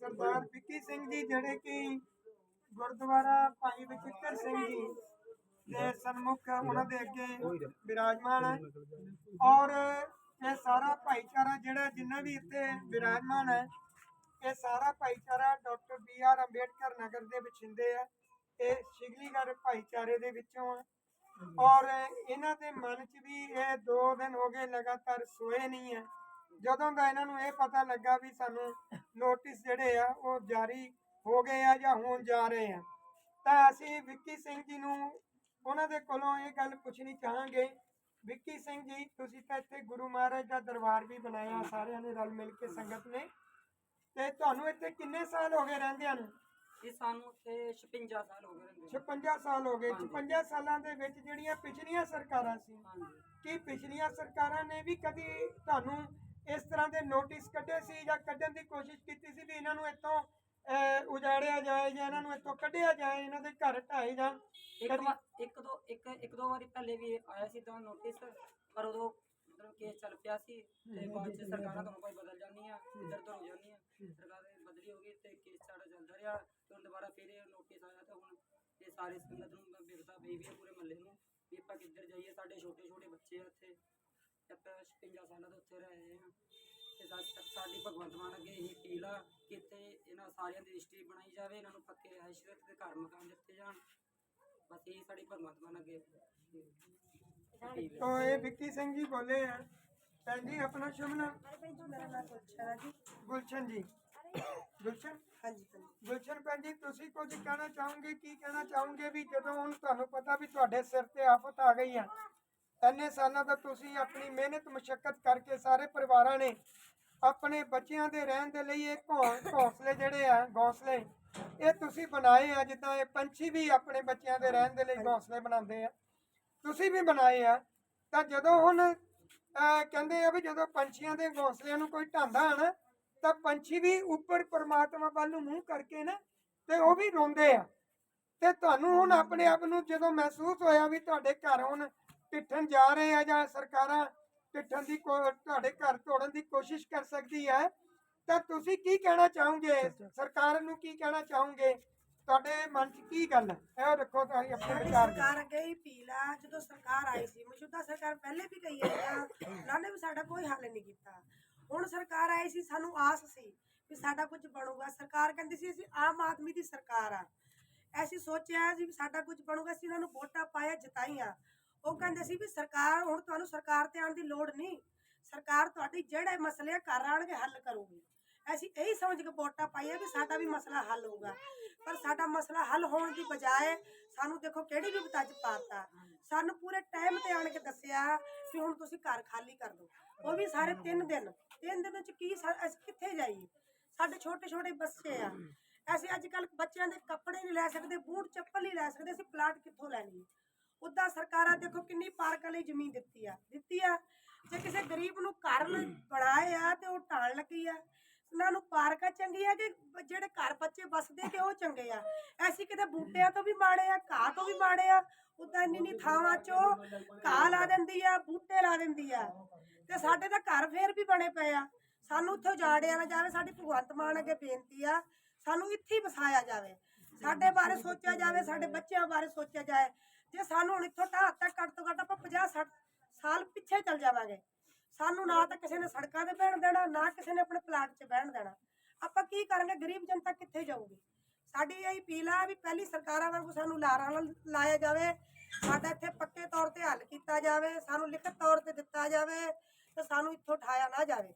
ਸਰਦਾਰ ਵਿੱਕੀ ਸਿੰਘ ਜੀ ਜਿਹੜੇ ਕਿ ਗੁਰਦੁਆਰਾ ਭਾਈ ਬਚਿੱਤਰ ਸਿੰਘ ਜੀ ਦੇ ਸਨਮੁਖ ਉਹਨਾਂ ਦੇ ਅੱਗੇ ਵਿਰਾਜਮਾਨ ਹੈ। ਔਰ ਇਹ ਸਾਰਾ ਭਾਈਚਾਰਾ ਜਿਹੜਾ ਜਿੰਨਾ ਵੀ ਇੱਥੇ ਵਿਰਾਜਮਾਨ ਹੈ ਇਹ ਸਾਰਾ ਭਾਈਚਾਰਾ doctor B R Ambedkar Nagar ਦੇ ਵਿਛਿੰਦੇ ਆ ਇਹ ਸ਼ਿਗਲੀਗੜ੍ਹ ਭਾਈਚਾਰੇ ਦੇ ਵਿੱਚੋਂ ਆ ਔਰ ਇਹਨਾਂ ਦੇ ਮਨ 'ਚ ਵੀ ਇਹ 2 ਦਿਨ ਹੋ ਗਏ ਲਗਾਤਾਰ ਸੋਏ ਨਹੀਂ ਹੈ। ਜਦੋਂ ਦਾ ਇਹਨਾਂ ਨੂੰ ਇਹ ਪਤਾ ਲੱਗਾ ਵੀ ਸਾਨੂੰ ਨੋਟਿਸ ਜਿਹੜੇ ਆ ਉਹ ਜਾਰੀ ਹੋ ਗਏ ਆ ਜਾਂ ਹੋਣ ਜਾ ਰਹੇ ਆ ਤਾਂ ਅਸੀਂ ਵਿੱਕੀ ਸਿੰਘ ਜੀ ਨੂੰ ਉਹਨਾਂ ਦੇ ਕੋਲੋਂ ਇਹ ਗੱਲ ਪੁੱਛਣੀ ਚਾਹਾਂਗੇ। ਵਿੱਕੀ ਸਿੰਘ ਜੀ ਤੁਸੀਂ ਤਾਂ ਇੱਥੇ ਗੁਰੂ ਮਹਾਰਾਜ ਦਾ ਦਰਬਾਰ ਵੀ ਬਣਾਇਆ ਸਾਰਿਆਂ ਨੇ ਰਲ ਮਿਲ ਕੇ ਸੰਗਤ ਨੇ। ਤੇ ਤੁਹਾਨੂੰ ਇੱਥੇ ਕਿੰਨੇ ਸਾਲ ਹੋ ਗਏ ਰਹਿੰਦਿਆਂ ਨੂੰ ਇਹ ਸਾਨੂੰ ਤੇ 56 ਸਾਲ ਹੋ ਗਏ ਰਹਿੰਦੇ 56 ਸਾਲ ਹੋ ਗਏ। ਹਾਂਜੀ। 56 ਸਾਲਾਂ ਦੇ ਵਿੱਚ ਜਿਹੜੀਆਂ ਪਿਛਲੀਆਂ ਸਰਕਾਰਾਂ ਸੀ ਕੀ ਪਿਛਲੀਆਂ ਸਰਕਾਰਾਂ ਨੇ ਵੀ ਕਦੀ ਤੁਹਾਨੂੰ ਇਸ ਤਰ੍ਹਾਂ ਦੇ ਨੋਟਿਸ ਕੱਢੇ ਸੀ ਜਾਂ ਕੱਢਣ ਦੀ ਕੋਸ਼ਿਸ਼ ਕੀਤੀ ਸੀ ਵੀ ਇਹਨਾਂ ਨੂੰ ਇੱਥੋਂ ਉਜਾੜਿਆ ਜਾਏ ਜਾਂ ਇਹਨਾਂ ਨੂੰ ਇੱਥੋਂ ਕੱਢਿਆ ਜਾਏ ਇਹਨਾਂ ਦੇ ਘਰ ਢਾਏ ਜਾਣ। ਇੱਕ ਕਦੀ- ਵਾਰ ਇੱਕ ਦੋ ਇੱਕ ਇੱਕ ਦੋ ਵਾਰੀ ਪਹਿਲੇ ਵੀ ਆਇਆ ਸੀ ਤਾਂ ਨੋਟਿਸ ਪਰ ਉਦੋਂ ਮਤਲਬ ਕੇਸ ਚੱਲ ਪਿਆ ਸੀ ਤੇ ਬਾਅਦ ਚ ਸਰਕਾਰਾਂ ਤੁਹਾਨੂੰ ਕੋਈ ਬਦਲ ਜਾਂਦੀਆਂ ਇੱਧਰ ਤੋਂ ਹੋ ਜਾਂਦੀਆਂ ਸਰਕਾਰ ਦੀ ਬਦਲੀ ਹੋ ਗਈ ਤੇ ਕੇਸ ਸਾਡਾ ਚੱਲਦਾ ਰਿਹਾ ਤੇ ਹੁਣ ਦੁਬਾਰਾ ਫਿਰ ਇਹ ਨੋਟਿਸ ਆਇਆ ਤਾਂ ਹੁਣ ਇਹ ਸਾਰੇ ਸੰਗਤ ਨੂੰ ਵੀ ਹੈ ਪੂਰੇ ਮਹੱਲੇ ਨੂੰ ਵੀ ਆਪਾਂ ਕਿੱਧਰ ਜਾਈਏ ਸਾਡੇ ਛੋਟੇ ਛੋਟੇ ਬੱਚੇ ਆ ਆਪਾਂ 56 ਸਾਲਾਂ ਤੋਂ ਉੱਥੇ ਰਹੇ ਹਾਂ। ਤੇ ਸਾ- ਸਾਡੀ ਭਗਵੰਤ ਮਾਨ ਅੱਗੇ ਇਹ ਅਪੀਲ ਆ ਕਿ ਇੱਥੇ ਇਹਨਾਂ ਸਾਰਿਆਂ ਦੀ ਰਜਿਸਟਰੀ ਬਣਾਈ ਜਾਵੇ ਇਹਨਾਂ ਨੂੰ ਪੱਕੇ ਰਿਹਾਇਸ਼ ਦੇ ਘਰ ਮਕਾਨ ਦਿੱਤੇ ਜਾਣ। ਬਸ ਇਹ ਸਾਡੀ ਭਗਵੰਤ ਮਾਨ ਅੱਗੇ ਅਪੀਲ ਹੈ। ਤਾਂ ਇਹ ਵਿੱਕੀ ਸਿੰਘ ਜੀ ਬੋਲੇ ਆ। ਭੈਣ ਜੀ ਆਪਣਾ ਸ਼ੁਭ ਨਾਮ? ਮੇਰਾ ਨਾਮ ਗੁਲਸ਼ਨ ਹੈ ਜੀ। ਗੁਲਸ਼ਨ ਜੀ। ਗੁਲਸ਼ਨ? ਹਾਂਜੀ ਹਾਂਜੀ। ਗੁਲਸ਼ਨ ਭੈਣ ਜੀ ਤੁਸੀਂ ਕੁਝ ਕਹਿਣਾ ਚਾਹੋਗੇ ਕੀ ਕਹਿਣਾ ਚਾਹੋਗੇ ਵੀ ਜਦੋਂ ਹੁਣ ਤੁਹਾਨੂੰ ਪਤਾ ਵੀ ਤੁਹਾਡੇ ਸਿਰ ਤੇ ਆਫਤ ਆ ਗਈ ਆ ਇੰਨੇ ਸਾਲਾਂ ਤੋਂ ਤੁਸੀਂ ਆਪਣੀ ਮਿਹਨਤ ਮੁਸ਼ਕਲ ਕਰਕੇ ਸਾਰੇ ਪਰਿਵਾਰਾਂ ਨੇ ਆਪਣੇ ਬੱਚਿਆਂ ਦੇ ਰਹਿਣ ਦੇ ਲਈ ਇਹ ਘੌਂਸਲੇ ਜਿਹੜੇ ਆ ਘੌਂਸਲੇ ਇਹ ਤੁਸੀਂ ਬਣਾਏ ਆ ਜਿੱਦਾਂ ਇਹ ਪੰਛੀ ਵੀ ਆਪਣੇ ਬੱਚਿਆਂ ਦੇ ਰਹਿਣ ਦੇ ਲਈ ਘੌਂਸਲੇ ਬਣਾਉਂਦੇ ਆ। ਤੁਸੀਂ ਵੀ ਬਣਾਏ ਆ ਤਾਂ ਜਦੋਂ ਹੁਣ ਕਹਿੰਦੇ ਆ ਵੀ ਜਦੋਂ ਪੰਛੀਆਂ ਦੇ ਘੌਂਸਲਿਆਂ ਨੂੰ ਕੋਈ ਢਾਂਦਾ ਆ ਨਾ ਤਾਂ ਪੰਛੀ ਵੀ ਉੱਪਰ ਪਰਮਾਤਮਾ ਵੱਲ ਨੂੰ ਮੂੰਹ ਕਰਕੇ ਨਾ ਤੇ ਉਹ ਵੀ ਰੋਂਦੇ ਆ। ਤੇ ਤੁਹਾਨੂੰ ਹੁਣ ਆਪਣੇ ਆਪ ਨੂੰ ਜਦੋਂ ਮਹਿਸੂਸ ਹੋਇਆ ਵੀ ਤੁਹਾਡੇ ਘਰ ਹੁਣ ਟਿੱਠਣ ਜਾ ਰਹੇ ਆ ਜਾਂ ਸਰਕਾਰਾਂ ਟਿੱਠਣ ਦੀ ਤੁਹਾਡੇ ਘਰ ਤੋੜਨ ਦੀ ਕੋਸ਼ਿਸ਼ ਕਰ ਸਕਦੀ ਹੈ ਤਾਂ ਤੁਸੀਂ ਕੀ ਕਹਿਣਾ ਚਾਹੋਗੇ? ਸਰਕਾਰ ਨੂੰ ਕੀ ਕਹਿਣਾ ਚਾਹੋਗੇ? ਤੁਹਾਡੇ ਮਨ 'ਚ ਕੀ ਗੱਲ ਹੈ? ਇਹ ਰੱਖੋ ਤੁਸੀਂ ਆਪਣੇ ਵਿਚਾਰ। ਸਰਕਾਰ ਅੱਗੇ ਹੀ ਪੀਲਾ ਜਦੋਂ ਸਰਕਾਰ ਆਈ ਸੀ ਮੌਜੂਦਾ ਸਰਕਾਰ ਪਹਿਲੇ ਵੀ ਗਈ ਹੈ ਉਹਨਾਂ ਨੇ ਵੀ ਸਾਡਾ ਕੋਈ ਹੱਲ ਨਹੀਂ ਕੀਤਾ। ਹੁਣ ਸਰਕਾਰ ਆਈ ਸੀ ਸਾਨੂੰ ਆਸ ਸੀ ਵੀ ਸਾਡਾ ਕੁਝ ਬਣੂਗਾ। ਸਰਕਾਰ ਕਹਿੰਦੀ ਸੀ ਅਸੀਂ ਆਮ ਆਦਮੀ ਦੀ ਸਰਕਾਰ ਆ। ਐਸੀ ਸੋਚਿਆ ਸੀ ਵੀ ਸਾਡਾ ਕੁਝ ਬਣੂਗਾ ਅਸੀਂ ਉਹਨਾਂ ਨੂੰ ਵੋਟਾਂ ਪਾਇਆ ਜਿਤਾਈਆਂ। ਉਹ ਕਹਿੰਦੇ ਸੀ ਵੀ ਸਰਕਾਰ, ਹੁਣ ਤੁਹਾਨੂੰ ਸਰਕਾਰ ਤੇ ਆਉਣ ਦੀ ਲੋੜ ਨਹੀਂ। ਸਰਕਾਰ ਤੁਹਾਡੀ ਜਿਹੜੇ ਮਸਲੇ ਆ ਘਰ ਆਣਗੇ ਹੱਲ ਕਰੂਗੀ। ਅਸੀਂ ਇਹੀ ਸਮਝ ਕੇ ਵੋਟਾਂ ਪਾਈਆਂ ਵੀ ਸਾਡਾ ਵੀ ਮਸਲਾ ਹੱਲ ਹੋਊਗਾ। ਪਰ ਸਾਡਾ ਮਸਲਾ ਹੱਲ ਹੋਣ ਦੀ ਬਜਾਏ ਸਾਨੂੰ ਦੇਖੋ ਕਿਹੜੀ ਵਿਪਤਾ ਚ ਪਾਤਾ। ਸਾਨੂੰ ਪੂਰੇ ਟਾਈਮ ਤੇ ਆਣ ਕੇ ਦੱਸਿਆ ਕਿ ਹੁਣ ਤੁਸੀਂ ਘਰ ਖਾਲੀ ਕਰ ਦਿਓ। ਉਹ ਵੀ ਸਾਰੇ 3 ਦਿਨ। 3 ਦਿਨ ਚ ਕੀ ਅਸੀਂ ਕਿੱਥੇ ਜਾਈਏ? ਸਾਡੇ ਛੋਟੇ ਛੋਟੇ ਬੱਚੇ ਆ। ਅਸੀਂ ਅੱਜ ਕੱਲ ਬੱਚਿਆਂ ਦੇ ਕੱਪੜੇ ਨਹੀਂ ਲੈ ਸਕਦੇ ਬੂਟ ਚੱਪਲ ਨਹੀਂ ਲੈ ਸਕਦੇ, ਅਸੀਂ ਪਲਾਟ ਕਿੱਥੋਂ ਲੈਣੀ ਉਦਾਂ ਸਰਕਾਰਾਂ ਦੇਖੋ ਕਿੰਨੀ ਪਾਰਕਾਂ ਲਈ ਜ਼ਮੀਨ ਦਿੱਤੀ ਆ ਦਿੱਤੀ ਆ। ਜੇ ਕਿਸੇ ਗਰੀਬ ਨੂੰ ਘਰ ਲ- ਬਣਾਏ ਆ ਤੇ ਉਹ ਢਾਣ ਲੱਗੀ ਆ ਉਹਨਾਂ ਨੂੰ ਪਾਰਕਾਂ ਚੰਗੀਆਂ ਕਿ ਜਿਹੜੇ ਘਰ ਬੱਚੇ ਬਸਦੇ ਕਿ ਉਹ ਚੰਗੇ ਆ। ਐਸੀ ਕਿਤੇ ਬੂਟਿਆਂ ਤੋਂ ਵੀ ਮਾੜੇ ਆ ਘਾਹ ਤੋਂ ਵੀ ਮਾੜੇ ਆ ਉਦਾਂ ਇੰਨੀ ਇੰਨੀ ਥਾਵਾਂ ਚੋਂ ਘਾਹ ਲਾ ਦਿੰਦੀ ਆ ਬੂਟੇ ਲਾ ਦਿੰਦੀ ਆ ਤੇ ਸਾਡੇ ਤਾਂ ਘਰ ਫੇਰ ਵੀ ਬਣੇ ਪਏ ਆ। ਸਾਨੂੰ ਇੱਥੋਂ ਜਾੜਿਆ ਨਾ ਜਾਵੇ ਸਾਡੀ ਭਗਵੰਤ ਮਾਨ ਅੱਗੇ ਬੇਨਤੀ ਆ ਸਾਨੂੰ ਇੱਥੇ ਹੀ ਵਸਾਇਆ ਜਾਵੇ। ਸਾਡੇ ਬਾਰੇ ਸੋਚਿਆ ਜਾਵੇ ਸਾਡੇ ਬੱਚਿਆਂ ਬਾਰੇ ਸੋਚਿਆ ਜਾਏ ਜੇ ਸਾਨੂੰ ਹੁਣ ਇੱਥੋਂ ਢਾਹ ਤੱਕ ਘੱਟ ਤੋਂ ਘੱਟ ਆਪਾਂ 50 60 ਸਾਲ ਪਿੱਛੇ ਚੱਲ ਜਾਵਾਂਗੇ। ਸਾਨੂੰ ਨਾ ਤਾਂ ਕਿਸੇ ਨੇ ਸੜਕਾਂ ਤੇ ਬਹਿਣ ਦੇਣਾ, ਨਾ ਕਿਸੇ ਨੇ ਆਪਣੇ ਪਲਾਟ 'ਚ ਬਹਿਣ ਦੇਣਾ। ਆਪਾਂ ਕੀ ਕਰਾਂਗੇ? ਗਰੀਬ ਜਨਤਾ ਕਿੱਥੇ ਜਾਊਗੀ? ਸਾਡੀ ਇਹ ਅਪੀਲ ਆ ਵੀ ਪਹਿਲੀ ਸਰਕਾਰਾਂ ਵਾਂਗੂ ਸਾਨੂੰ ਲਾਰਾਂ ਨਾਲ ਲਾਇਆ ਜਾਵੇ। ਸਾਡਾ ਇੱਥੇ ਪੱਕੇ ਤੌਰ ਤੇ ਹੱਲ ਕੀਤਾ ਜਾਵੇ, ਸਾਨੂੰ ਲਿਖਤ ਤੌਰ ਤੇ ਦਿੱਤਾ ਜਾਵੇ ਤੇ ਸਾਨੂੰ ਇੱਥੋਂ ਉਠਾਇਆ ਨਾ ਜਾਵੇ।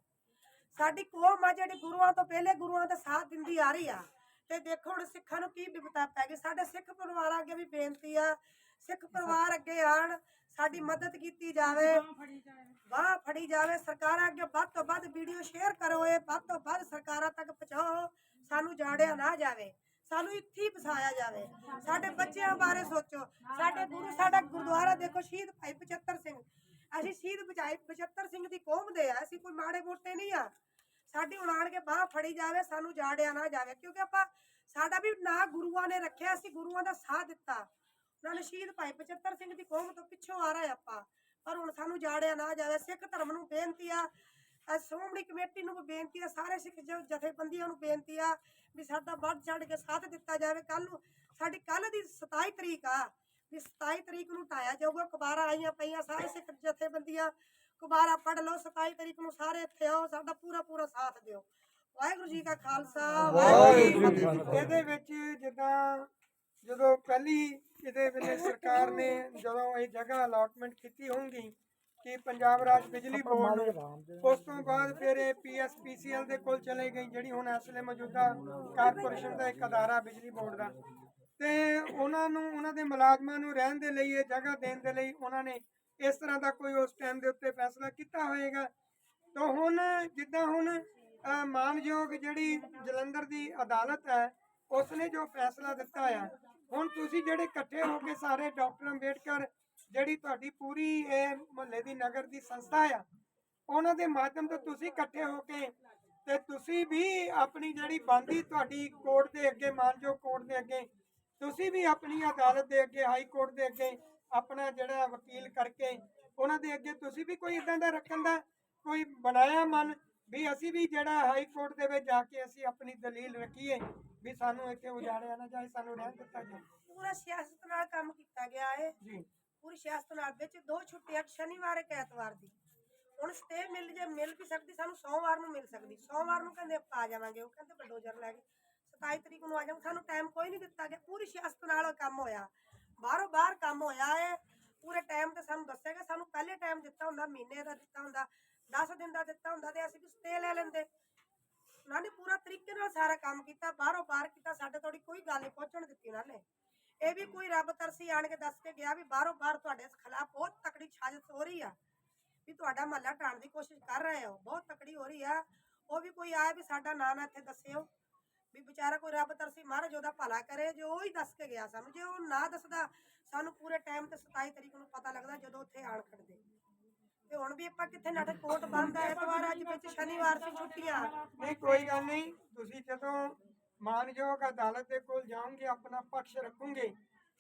ਸਾਡੀ ਕੌਮ ਆ ਜਿਹੜੀ ਗੁਰੂਆਂ ਤੋਂ ਪਹਿਲੇ ਗੁਰੂਆਂ ਦਾ ਸਾਥ ਦਿੰਦੀ ਆ ਰਹੀ ਆ। ਤੇ ਦੇਖੋ ਹੁਣ ਸਿੱਖਾਂ ਨੂੰ ਕੀ ਵਿਪਤਾ ਪੈ ਗਈ। ਸਾਡੇ ਸਿੱਖ ਪਰਿਵਾਰਾਂ ਅੱਗੇ ਵੀ ਬੇਨਤੀ ਆ ਸਿੱਖ ਪਰਿਵਾਰ ਅੱਗੇ ਆਣ ਸਾਡੀ ਮਦਦ ਕੀਤੀ ਜਾਵੇ। ਬਾਹ ਫੜੀ ਜਾਵੇ। ਸਰਕਾਰਾਂ ਅੱਗੇ ਵੱਧ ਤੋਂ ਵੱਧ ਵੀਡੀਓ ਸ਼ੇਅਰ ਕਰੋ ਇਹ ਵੱਧ ਤੋਂ ਵੱਧ ਸਰਕਾਰਾਂ ਤੱਕ ਪਹੁੰਚਾਓ ਸਾਨੂੰ ਜਾੜਿਆ ਨਾ ਜਾਵੇ। ਸਾਨੂੰ ਇੱਥੇ ਹੀ ਜਾਵੇ। ਸਾਡੇ ਬੱਚਿਆਂ ਬਾਰੇ ਸੋਚੋ। ਸਾਡੇ ਗੁਰੂ ਸਾਡਾ ਗੁਰਦੁਆਰਾ ਦੇਖੋ ਸ਼ਹੀਦ ਭਾਈ 75 ਸਿੰਘ। ਅਸੀਂ ਸ਼ਹੀਦ ਭਾਈ 75 ਸਿੰਘ ਦੀ ਕੌਮ ਦੇ ਆ ਅਸੀਂ ਕੋਈ ਮਾੜੇ ਮੋਟੇ ਨਹੀਂ ਆ। ਸਾਡੀ ਆਣ ਕੇ ਬਾਹ ਫੜੀ ਜਾਵੇ ਸਾਨੂੰ ਜਾੜਿਆ ਨਾ ਜਾਵੇ। ਕਿਉਂਕਿ ਆਪਾਂ ਸਾਡਾ ਵੀ ਨਾਂ ਗੁਰੂਆਂ ਨੇ ਰੱਖਿਆ ਸੀ ਗੁਰੂਆਂ ਦਾ ਸਾਥ ਦਿੱਤਾ। ਉਹਨਾਂ ਸ਼ਹੀਦ ਭਾਈ 75 ਸਿੰਘ ਦੀ ਕੌਮ ਤੋਂ ਪਿੱਛੋਂ ਆ ਰਹੇ ਆਪਾਂ। ਪਰ ਹੁਣ ਸਾਨੂੰ ਜਾੜਿਆ ਨਾ ਜਾਵੇ, ਸਿੱਖ ਧਰਮ ਨੂੰ ਬੇਨਤੀ ਆ ਸ਼੍ਰੋਮਣੀ ਕਮੇਟੀ ਨੂੰ ਬੇਨਤੀ ਹੈ ਸਾਰੇ ਸਿੱਖ ਜਥੇਬੰਦੀਆਂ ਨੂੰ ਬੇਨਤੀ ਆ ਵੀ ਸਾਡਾ ਵੱਧ ਚੜ ਕੇ ਸਾਥ ਦਿੱਤਾ ਜਾਵੇ। ਕੱਲ ਨੂੰ ਸਾਡੀ ਕੱਲ ਦੀ 27 ਤਰੀਕ ਆ, ਵੀ 27 ਤਰੀਕ ਨੂੰ ਢਾਇਆ ਜਾਊਗਾ ਅਖਬਾਰਾਂ ਆਈਆਂ ਪਈਆਂ ਸਾਰੇ ਸਿੱਖ ਜਥੇਬੰਦੀਆਂ ਅਖਬਾਰਾਂ ਪੜ ਲਓ 27 ਤਰੀਕ ਨੂੰ ਸਾਰੇ ਇੱਥੇ ਆਓ, ਸਾਡਾ ਪੂਰਾ ਪੂਰਾ ਸਾਥ ਦਿਓ। ਵਾਹਿਗੁਰੂ ਜੀ ਕਾ ਖਾਲਸਾ, ਵਾਹਿਗੁਰੂ ਜੀ ਕੀ ਫਤਿਹ। ਇਹਦੇ ਵਿੱਚ ਜਿੱਦਾਂ ਜਦੋਂ ਪਹਿਲੀ ਇਹਦੇ ਵੇਲੇ ਸਰਕਾਰ ਨੇ ਜਦੋਂ ਇਹ ਜਗ੍ਹਾ ਅਲਾਟਮੈਂਟ ਕੀਤੀ ਹੋਊਗੀ ਕਿ ਪੰਜਾਬ ਰਾਜ ਬਿਜਲੀ ਬੋਰਡ ਨੂੰ ਉਸ ਤੋਂ ਬਾਅਦ ਫਿਰ ਇਹ ਪੀਐਸਪੀਸੀਐਲ ਦੇ ਕੋਲ ਚਲੇ ਗਈ ਜਿਹੜੀ ਹੁਣ ਇਸ ਵੇਲੇ ਮੌਜੂਦਾ ਕਾਰਪੋਰੇਸ਼ਨ ਦਾ ਇੱਕ ਅਦਾਰਾ ਬਿਜਲੀ ਬੋਰਡ ਦਾ। ਤੇ ਉਹਨਾਂ ਨੂੰ ਉਹਨਾਂ ਦੇ ਮੁਲਾਜ਼ਮਾਂ ਨੂੰ ਰਹਿਣ ਦੇ ਲਈ ਇਹ ਜਗ੍ਹਾ ਦੇਣ ਦੇ ਲਈ ਉਹਨਾਂ ਨੇ ਇਸ ਤਰ੍ਹਾਂ ਦਾ ਕੋਈ ਉਸ ਟਾਈਮ ਦੇ ਉੱਤੇ ਫੈਸਲਾ ਕੀਤਾ ਹੋਏਗਾ। ਤਾਂ ਹੁਣ ਜਿੱਦਾਂ ਹੁਣ ਮਾਨਯੋਗ ਜਿਹੜੀ ਜਲੰਧਰ ਦੀ ਅਦਾਲਤ ਹੈ ਉਸ ਨੇ ਜੋ ਫੈਸਲਾ ਦਿੱਤਾ ਆ ਹੁਣ ਤੁਸੀਂ ਜਿਹੜੇ ਇਕੱਠੇ ਹੋ ਕੇ ਸਾਰੇ ਡਾਕਟਰ ਅੰਬੇਡਕਰ, ਜਿਹੜੀ ਤੁਹਾਡੀ ਪੂਰੀ ਇਹ ਮੁਹੱਲੇ ਦੀ ਨਗਰ ਦੀ ਸੰਸਥਾ ਆ, ਉਹਨਾਂ ਦੇ ਮਾਧਿਅਮ ਤੋਂ ਤੁਸੀਂ ਇਕੱਠੇ ਹੋ ਕੇ ਤੇ ਤੁਸੀਂ ਵੀ ਆਪਣੀ ਜਿਹੜੀ ਬੰਦੀ ਤੁਹਾਡੀ ਕੋਰਟ ਦੇ ਅੱਗੇ, ਮਾਨਯੋਗ ਕੋਰਟ ਦੇ ਅੱਗੇ, ਤੁਸੀਂ ਵੀ ਆਪਣੀ ਅਦਾਲਤ ਦੇ ਅੱਗੇ, ਹਾਈ ਕੋਰਟ ਦੇ ਅੱਗੇ ਆਪਣਾ ਜਿਹੜਾ ਵਕੀਲ ਕਰਕੇ ਉਹਨਾਂ ਦੇ ਅੱਗੇ ਤੁਸੀਂ ਵੀ ਕੋਈ ਇਦਾਂ ਦਾ ਰੱਖਣ ਦਾ ਕੋਈ ਬਣਾਇਆ ਮਨ ਵੀ ਅਸੀਂ ਵੀ ਜਿਹੜਾ ਹਾਈ ਕੋਰਟ ਦੇ ਵਿੱਚ ਜਾ ਕੇ ਅਸੀਂ ਆਪਣੀ ਦਲੀਲ ਰੱਖੀਏ। ਵੀ ਸਾਨੂੰ ਇੱਥੇ ਉਜਾੜਿਆ ਨਾ ਜਾਏ ਸਾਨੂੰ ਰਹਿਣ ਦਿੱਤਾ ਜਾਏ। ਪੂਰਾ ਸਿਆਸਤ ਨਾਲ ਕੰਮ ਕੀਤਾ ਗਿਆ ਹੈ ਜੀ। ਪੂਰੀ ਸਿਆਸਤ ਨਾਲ ਵਿੱਚ ਦੋ ਛੁੱਟੀਆਂ ਸ਼ਨੀਵਾਰ ਇੱਕ ਐਤਵਾਰ ਦੀ। ਹੁਣ ਸਟੇ ਮਿਲ ਜੇ ਮਿਲ ਵੀ ਸਕਦੀ ਸਾਨੂੰ ਸੋਮਵਾਰ ਨੂੰ ਮਿਲ ਸਕਦੀ। ਸੋਮਵਾਰ ਨੂੰ ਕਹਿੰਦੇ ਆਪਾਂ ਆ ਜਾਵਾਂਗੇ ਉਹ ਕਹਿੰਦੇ ਬਲਡੋਜ਼ਰ ਲੈ ਕੇ। 27 ਤਰੀਕ ਨੂੰ ਆ ਜਾਵਾਂਗੇ ਸਾਨੂੰ ਟਾਈਮ ਕੋਈ ਨਹੀਂ ਦਿੱਤਾ ਗਿਆ। ਪੂਰੀ ਸਿਆਸਤ ਨਾਲ ਕੰਮ ਹੋਇਆ। ਬਾਹਰੋਂ ਬਾਹਰ ਕੰਮ ਹੋਇਆ ਹੈ ਪੂਰੇ ਟਾਈਮ ਤੇ ਸਾਨੂੰ ਦੱਸਿਆ ਗਿਆ ਸਾਨੂੰ ਪਹਿਲੇ ਟਾਈਮ ਦਿੱਤਾ ਹੁੰਦਾ ਮਹੀਨੇ ਦਾ ਦਿੱਤਾ ਹੁੰਦਾ 10 ਦਿਨ ਦਾ ਦਿੱਤਾ ਹੁੰਦਾ ਤੇ ਅਸੀਂ ਵੀ ਸਟੇ ਲੈ ਲੈਂਦੇ। ਉਹਨਾਂ ਨੇ ਪੂਰਾ ਤਰੀਕੇ ਨਾਲ ਸਾਰਾ ਕੰਮ ਕੀਤਾ, ਬਾਹਰੋਂ ਬਾਹਰ ਕੀਤਾ, ਸਾਡੇ ਤੋੜੀ ਕੋਈ ਗੱਲ ਨਹੀਂ ਪਹੁੰਚਣ ਦਿੱਤੀ ਉਹਨਾਂ ਨੇ। ਇਹ ਵੀ ਕੋਈ ਰੱਬ ਤਰਸੀ ਆਣ ਕੇ ਦੱਸ ਕੇ ਗਿਆ ਵੀ ਬਾਹਰੋਂ ਬਾਹਰ ਤੁਹਾਡੇ ਖਿਲਾਫ ਬਹੁਤ ਤਕੜੀ ਸਾਜ਼ਿਸ਼ ਹੋ ਰਹੀ ਆ, ਵੀ ਤੁਹਾਡਾ ਮਹੱਲਾ ਢਾਣ ਦੀ ਕੋਸ਼ਿਸ਼ ਕਰ ਰਹੇ ਹੋ, ਬਹੁਤ ਤਕੜੀ ਹੋ ਰਹੀ ਆ। ਉਹ ਵੀ ਕੋਈ ਆਇਆ ਵੀ ਸਾਡਾ ਨਾਂ ਨਾ ਇੱਥੇ ਦੱਸਿਓ, ਵੀ ਵਿਚਾਰਾ ਕੋਈ ਰੱਬ ਤਰਸੀ ਮਹਾਰਾਜ ਉਹਦਾ ਭਲਾ ਕਰੇ, ਜੋ ਉਹ ਹੀ ਦੱਸ ਕੇ ਗਿਆ ਸਾਨੂੰ, ਜੇ ਉਹ ਨਾ ਦੱਸਦਾ, ਸਾਨੂੰ ਪੂਰੇ ਟਾਈਮ ਤੇ 27 ਤਰੀਕ ਨੂੰ ਪਤਾ ਲੱਗਦਾ ਜਦੋਂ ਉੱਥੇ ਆਣ ਖੜਦੇ ਤੇ ਹੁਣ ਵੀ ਆਪਾਂ ਕਿੱਥੇ ਨਾਟਕ ਕੋਰਟ ਬੰਦ ਹੈ ਐਤਵਾਰ ਅੱਜ ਵਿੱਚ ਸ਼ਨੀਵਾਰ ਸੀ ਛੁੱਟੀਆਂ। ਨਹੀਂ, ਕੋਈ ਗੱਲ ਨਹੀਂ, ਤੁਸੀਂ ਜਦੋਂ ਮਾਨਯੋਗ ਅਦਾਲਤ ਦੇ ਕੋਲ ਜਾਓਗੇ, ਆਪਣਾ ਪੱਖ ਰੱਖੋਗੇ,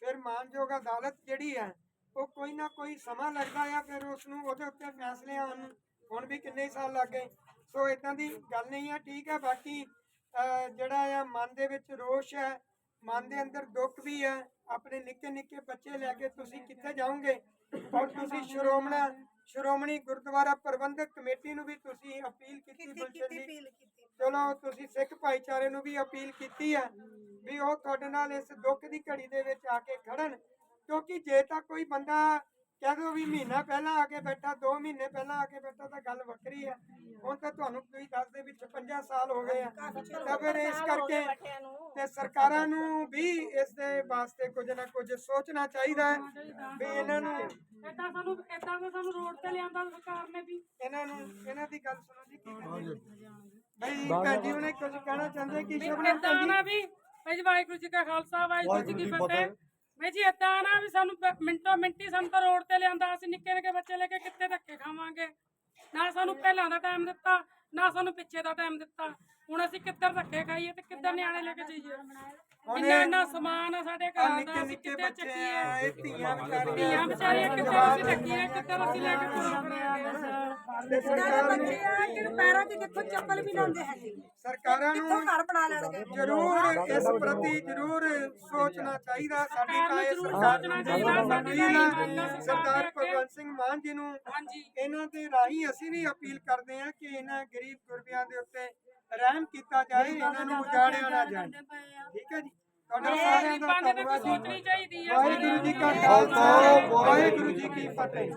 ਫਿਰ ਮਾਨਯੋਗ ਅਦਾਲਤ ਜਿਹੜੀ ਹੈ, ਉਹ ਕੋਈ ਨਾ ਕੋਈ ਸਮਾਂ ਲੱਗਦਾ ਆ, ਫਿਰ ਉਸ ਨੂੰ ਉਹਦੇ ਉੱਤੇ ਫੈਸਲੇ ਆਉਣ ਹੁਣ ਵੀ ਕਿੰਨੇ ਸਾਲ ਲੱਗ ਗਏ। ਸੋ ਇਦਾਂ ਦੀ ਗੱਲ ਨਹੀਂ ਆ, ਠੀਕ ਹੈ, ਬਾਕੀ ਜਿਹੜਾ ਆ, ਮਨ ਦੇ ਵਿੱਚ ਰੋਸ਼ ਹੈ, ਮਨ ਦੇ ਅੰਦਰ ਦੁੱਖ ਵੀ ਹੈ, ਆਪਣੇ ਨਿੱਕੇ ਨਿੱਕੇ ਬੱਚੇ ਲੈ ਕੇ ਤੁਸੀਂ ਕਿੱਥੇ ਜਾਓਗੇ? ਔਰ ਤੁਸੀਂ ਸ਼੍ਰੋਮਣਾ ਸ਼੍ਰੋਮਣੀ ਗੁਰਦੁਆਰਾ ਪ੍ਰਬੰਧਕ ਕਮੇਟੀ ਨੂੰ ਵੀ ਤੁਸੀਂ ਅਪੀਲ ਕੀਤੀ ਗੁਲਸ਼ਨ ਜੀ। ਚਲੋ ਤੁਸੀਂ ਸਿੱਖ ਭਾਈਚਾਰੇ ਨੂੰ ਵੀ ਅਪੀਲ ਕੀਤੀ ਹੈ ਵੀ ਉਹ ਤੁਹਾਡੇ ਨਾਲ ਇਸ ਦੁੱਖ ਦੀ ਘੜੀ ਦੇ ਵਿੱਚ ਆ ਕੇ ਖੜਨ ਕਿਉਂਕਿ ਜੇ ਤਾਂ ਕੋਈ ਬੰਦਾ ਕਹਿ ਦੋ ਵੀ ਮਹੀਨਾ ਪਹਿਲਾਂ ਆ ਕੇ ਬੈਠਾ 2 ਮਹੀਨੇ ਪਹਿਲਾਂ ਆ ਕੇ ਬੈਠਾ ਤਾਂ ਗੱਲ ਵੱਖਰੀ ਹੈ ਹੁਣ ਤਾਂ ਤੁਹਾਨੂੰ ਤੁਸੀਂ ਦੱਸਦੇ ਵੀ 56 ਸਾਲ ਹੋ ਗਏ ਆ। ਤਾਂ ਫਿਰ ਇਸ ਕਰਕੇ ਤੇ ਸਰਕਾਰਾਂ ਨੂੰ ਵੀ ਇਸ ਦੇ ਵਾਸਤੇ ਕੁਝ ਨਾ ਕੁਝ ਸੋਚਣਾ ਚਾਹੀਦਾ ਹੈ ਵੀ ਇਹਨਾਂ ਨੂੰ ਏਦਾਂ ਸਾਨੂੰ ਏਦਾਂ ਦਾ ਸਾਨੂੰ ਰੋਡ ਤੇ ਲਿਆਂਦਾ ਸਰਕਾਰ ਨੇ ਵੀ। ਇਹਨਾਂ ਨੂੰ ਇਹਨਾਂ ਦੀ ਗੱਲ ਸੁਣੋ ਜੀ ਕੀ ਕਹਿੰਦੇ ਬਈ ਭੈਣ ਜੀ ਉਹਨੇ ਕੁਝ ਕਹਿਣਾ ਚਾਹੁੰਦੇ ਕਿ ਸ਼ਬਨਮ ਏਦਾਂ ਭੈਣ ਨਾ ਜੀ ਵੀ ਭਾਈ ਜੀ ਵਾਹਿਗੁਰੂ ਜੀ ਕਾ ਖਾਲਸਾ ਵਾਹਿਗੁਰੂ ਜੀ ਕੀ ਫਤਿਹ। ਮੈਂ ਜੀ ਏਦਾਂ ਨਾ ਵੀ ਸਾਨੂੰ ਮਿੰਟੋ ਮਿੰਟੀ ਸਾਨੂੰ ਤਾਂ ਰੋਡ ਤੇ ਲਿਆਂਦਾ ਅਸੀਂ ਨਿੱਕੇ ਨਿੱਕੇ ਬੱਚੇ ਲੈ ਕੇ ਕਿੱਥੇ ਧੱਕੇ ਖਾਵਾਂਗੇ। ਨਾ ਸਾਨੂੰ ਪਹਿਲਾਂ ਦਾ ਟਾਈਮ ਦਿੱਤਾ ਨਾ ਸਾਨੂੰ ਪਿੱਛੇ ਦਾ ਟਾਈਮ ਦਿੱਤਾ। ਹੁਣ ਅਸੀਂ ਕਿੱਧਰ ਧੱਕੇ ਖਾਈਏ ਤੇ ਕਿੱਧਰ ਨਿਆਣੇ ਲੈ ਕੇ ਜਾਈਏ? ਇੰਨਾ ਇੰਨਾ ਸਮਾਨ ਆ ਸਾਡੇ ਆ ਘਰ ਦਾ ਅਸੀਂ ਕਿੱਥੇ ਚੱਕੀਏ ਆ ਇਹ ਧੀਆਂ ਵਿਚਾਰੀਆਂ ਧੀਆਂ ਵਿਚਾਰੀਆਂ ਕਿੱਧਰ ਅਸੀਂ ਚੱਕੀਏ? ਕਿੱਧਰ ਅਸੀਂ ਲੈ ਕੇ ਤੇ ਸਰਕਾਰ ਨੂੰ ਬੱਚੇ ਆ ਕਿ ਪੈਰਾਂ 'ਚ ਕਿੱਥੋਂ ਚੱਪਲ ਵੀ ਲਾਉਂਦੇ ਹੈਗੇ? ਸਰਕਾਰਾਂ ਕਿੱਥੋਂ ਨੂੰ ਘਰ ਬਣਾ ਲੈਣਗੇ? ਜ਼ਰੂਰ ਇਸ ਪ੍ਰਤੀ ਜ਼ਰੂਰ ਸੋਚਣਾ ਚਾਹੀਦਾ। ਸਾਡੀ ਤਾਂ ਇਹ ਸਰਕਾਰ ਆ। ਅੱਗੇ। ਭਗਵੰਤ ਸਿੰਘ ਮਾਨ ਜੀ ਨੂੰ ਹਾਂਜੀ। ਇਹਨਾਂ ਦੇ ਰਾਹੀਂ ਅਸੀਂ ਵੀ ਅਪੀਲ ਕਰਦੇ ਹਾਂ ਕਿ ਇਹਨਾਂ ਗਰੀਬ ਗੁਰਬਿਆਂ ਦੇ ਉੱਤੇ ਰਹਿਮ ਕੀਤਾ ਜਾਏ ਇਹਨਾਂ ਨੂੰ ਉਜਾੜਿਆ ਨਾ ਜਾਏ। ਠੀਕ ਹੈ ਜੀ? ਤੁਹਾਡਾ ਸਾਰਿਆਂ ਦਾ ਧੰਨਵਾਦ ਸੋਚਣੀ ਜੀ। ਚਾਹੀਦੀ ਆ ਵਾਹਿਗੁਰੂ ਜੀ ਕਾ ਖਾਲਸਾ ਵਾਹਿਗੁਰੂ ਜੀ ਕੀ ਫਤਿਹ।